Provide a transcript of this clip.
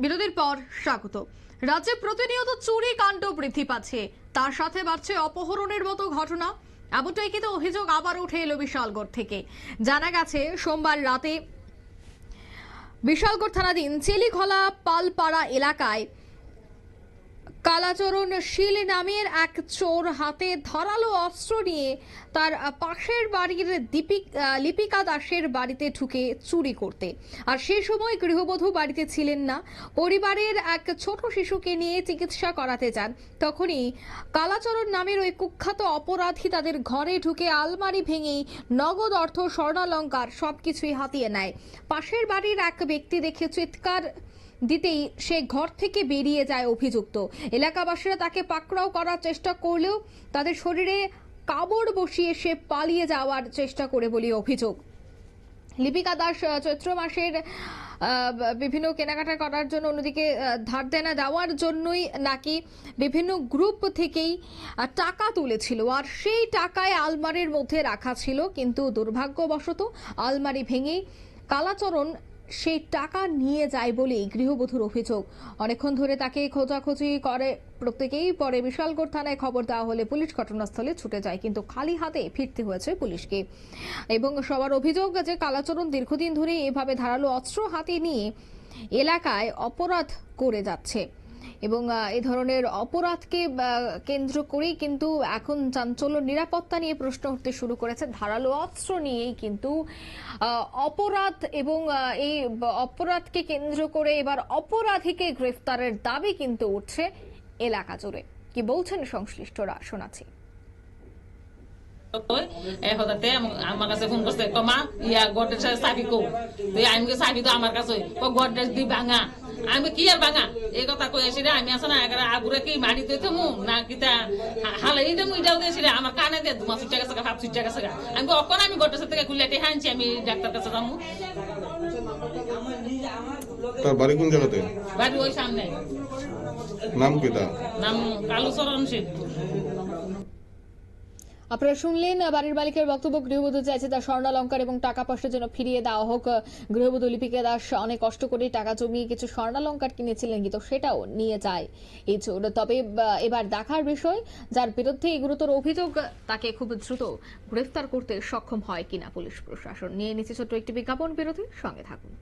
বিরতির পর স্বাগত। রাজ্যে প্রতিনিয়ত চুরি কাণ্ড বৃদ্ধি পাচ্ছে। তার সাথে বাড়ছে অপহরণের মতো ঘটনা। এমনটাই কিন্তু অভিযোগ আবার উঠে এলো বিশালগড় থেকে। জানা গেছে, সোমবার রাতে বিশালগড় থানাধীন চিলিখলা পালপাড়া এলাকায় কালাচরণ শীল নামের এক চোর হাতে ধারালো অস্ত্র নিয়ে তার পাশের বাড়ির দীপিক লিপিকা দাসের বাড়িতে ঢুকে চুরি করতে। আর সে সময় গৃহবধূ বাড়িতে ছিলেন না। পরিবারের এক ছোট শিশুকে নিয়ে চিকিৎসা করাতে যান। তখনই কালাচরণ নামের ওই কুখ্যাত অপরাধী তাদের ঘরে ঢুকে আলমারি ভেঙেই নগদ অর্থ, স্বর্ণালঙ্কার সবকিছুই হাতিয়ে নেয়। পাশের বাড়ির এক ব্যক্তি দেখে চিৎকার দিতেই সে ঘর থেকে বেরিয়ে যায় অভিযুক্ত। এলাকাবাসীরা তাকে পাকড়াও করার চেষ্টা করলেও তাদের শরীরে কাবড় বসিয়ে সে পালিয়ে যাওয়ার চেষ্টা করে বলে অভিযোগ। লিপিকা দাস চৈত্র মাসের বিভিন্ন কেনাকাটা করার জন্য অন্যদিকে ধার দেনা দেওয়ার জন্যই নাকি বিভিন্ন গ্রুপ থেকেই টাকা তুলেছিল। আর সেই টাকায় আলমারির মধ্যে রাখা ছিল, কিন্তু দুর্ভাগ্যবশত আলমারি ভেঙে কালাচরণ সেই টাকা নিয়ে যায় বলেই গৃহবধূর অভিযোগ। অনেকক্ষণ ধরে তাকে খোঁজাখুঁজি করে প্রত্যেকেই পরে বিশালগড় থানায় খবর দেওয়া হলে পুলিশ ঘটনাস্থলে ছুটে যায়, কিন্তু খালি হাতে ফিরতে হয়েছে পুলিশকে। এবং সবার অভিযোগ যে কালাচরণ দীর্ঘদিন ধরে এভাবে ধারালো অস্ত্র হাতে নিয়ে এলাকায় অপরাধ করে যাচ্ছে। এবং এ ধরনের অপরাধকে কেন্দ্র করেই কিন্তু এখন চাঞ্চল্য, নিরাপত্তা নিয়ে প্রশ্ন উঠতে শুরু করেছে। ধারালো অস্ত্র নিয়েই কিন্তু অপরাধ এবং এই অপরাধকে কেন্দ্র করে এবার অপরাধীকে গ্রেফতারের দাবি কিন্তু উঠছে এলাকা জুড়ে। কি বলছেন সংশ্লিষ্টরা? শোনাচ্ছি। হতাতে আমার কাছে ফোন করছে কমা ইয়া গডরেজ চাবি কো। আমি চাবি তো আমার কাছে। গডরেজ দি ভাঙা। আমি কি আর ভাঙা? এই কথা কই আসি আমি আছে না এগারে আগুরে কি মারি দিতে মু না কিতা হালাই দে মু দেছি রে আমার কানে দে তোমার সুইটা গেছে ভাব সুইটা গেছে আমি অকন আমি গডরেজ থেকে খুলে হানছি আমি ডাক্তার কাছে যামু তার বাড়ি কোন জায়গাতে বাড়ি ওই সামনে নাম কি তার নাম কালু চরণ সিং আপনারা শুনলেন বাড়ির মালিকের বক্তব্য, গৃহবধূ চাইছে তার স্বর্ণালঙ্কার এবং টাকা পয়সা যেন ফিরিয়ে দেওয়া হোক। গৃহবধূ লিপিকা দাস অনেক কষ্ট করে টাকা জমিয়ে কিছু স্বর্ণালঙ্কার কিনেছিলেন, কিন্তু সেটাও নিয়ে যায় এই চোর। তবে এবার দেখার বিষয়, যার বিরুদ্ধে গুরুতর অভিযোগ, তাকে খুব দ্রুত গ্রেফতার করতে সক্ষম হয় কিনা পুলিশ প্রশাসন। নিয়ে নিচ্ছে ছোট্ট একটি বিজ্ঞাপন, বিরতির সঙ্গে থাকুন।